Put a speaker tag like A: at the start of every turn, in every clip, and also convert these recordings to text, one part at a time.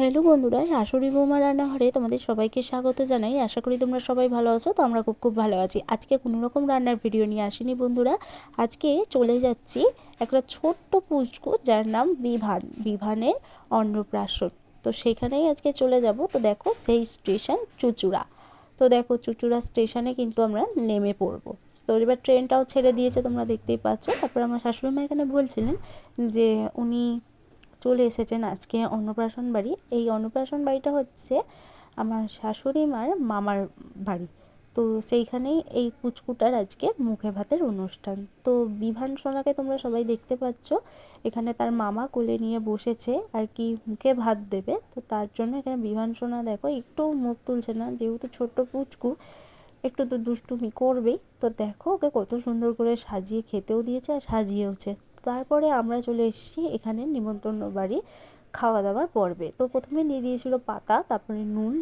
A: Hello বন্ধুরা, শাশুড়ি বৌমা রান্নাঘরে তোমাদের সবাইকে স্বাগত জানাই। আশা করি তোমরা সবাই ভালো আছো, তো আমরা খুব খুব ভালো আছি। আজকে কোনো রকম রান্নার ভিডিও নিয়ে আসিনি বন্ধুরা। আজকে চলে যাচ্ছি একটা ছোট্ট পুচকু যার নাম বিভান, বিভানের অন্নপ্রাশন। তো সেখানেই আজকে চলে যাব। তো দেখো সেই স্টেশন চুচুড়া। তো দেখো চুচুড়া স্টেশনে কিন্তু আমরা নেমে পড়ব। তো এবার ট্রেনটাও ছেড়ে দিয়েছে, তোমরা দেখতেই পাচ্ছ। তারপর আমার শাশুড়ি মা এখানে বলছিলেন যে উনি চলে এসেছেন আজকে অন্নপ্রাশন বাড়ি। এই অন্নপ্রাশন বাড়িটা হচ্ছে আমার শাশুড়ি মার মামার বাড়ি। তো সেইখানেই এই পুচকুটার আজকে মুখে ভাতের অনুষ্ঠান। তো বিভান সোনাকে তোমরা সবাই দেখতে পাচ্ছ। এখানে তার মামা কোলে নিয়ে বসেছে আর কি মুখে ভাত দেবে। তো তার জন্য এখানে বিভান সোনা দেখো একটু মুখ তুলছে না, যেহেতু ছোট্ট পুচকু, একটু তো দুষ্টুমি করবেই। তো দেখো ওকে কত সুন্দর করে সাজিয়ে খেতেও দিয়েছে আর সাজিয়েওছে। তারপরে আমরা চলে এসেছি এখানে নিমন্ত্রণ বাড়ি খাওয়া দাওয়ার পর্বে। তো প্রথমে দিয়ে দিয়েছিল পাতা, তারপরে নুন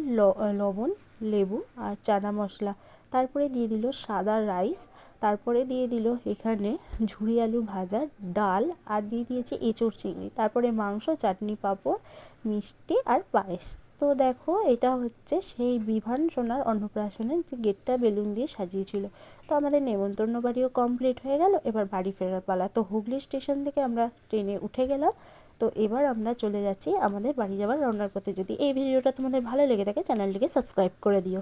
A: লবণ লেবু আর চানা মশলা। তারপরে দিয়ে দিল সাদা রাইস। তারপরে দিয়ে দিল এখানে ঝুড়ি আলু ভাজা, ডাল আর দিয়ে দিয়েছে এঁচড় চিংড়ি। তারপরে মাংস, চাটনি, পাঁপড়, মিষ্টি আর পায়েস। তো দেখো, এটা হচ্ছে সেই বিভান সোনার অন্নপ্রাশনের যে গেটটা বেলুন দিয়ে সাজিয়েছিল। তো আমাদের নেমন্তন্ন বাড়িও কমপ্লিট হয়ে গেল। এবার বাড়ি ফেরার পালা। তো হুগলি স্টেশন থেকে আমরা ট্রেনে উঠে গেলাম। তো এবার আমরা চলে যাচ্ছি আমাদের বাড়ি যাওয়ার রান্নার পথে। যদি এই ভিডিওটা তোমাদের ভালো লেগে থাকে, চ্যানেলটিকে সাবস্ক্রাইব করে দিও।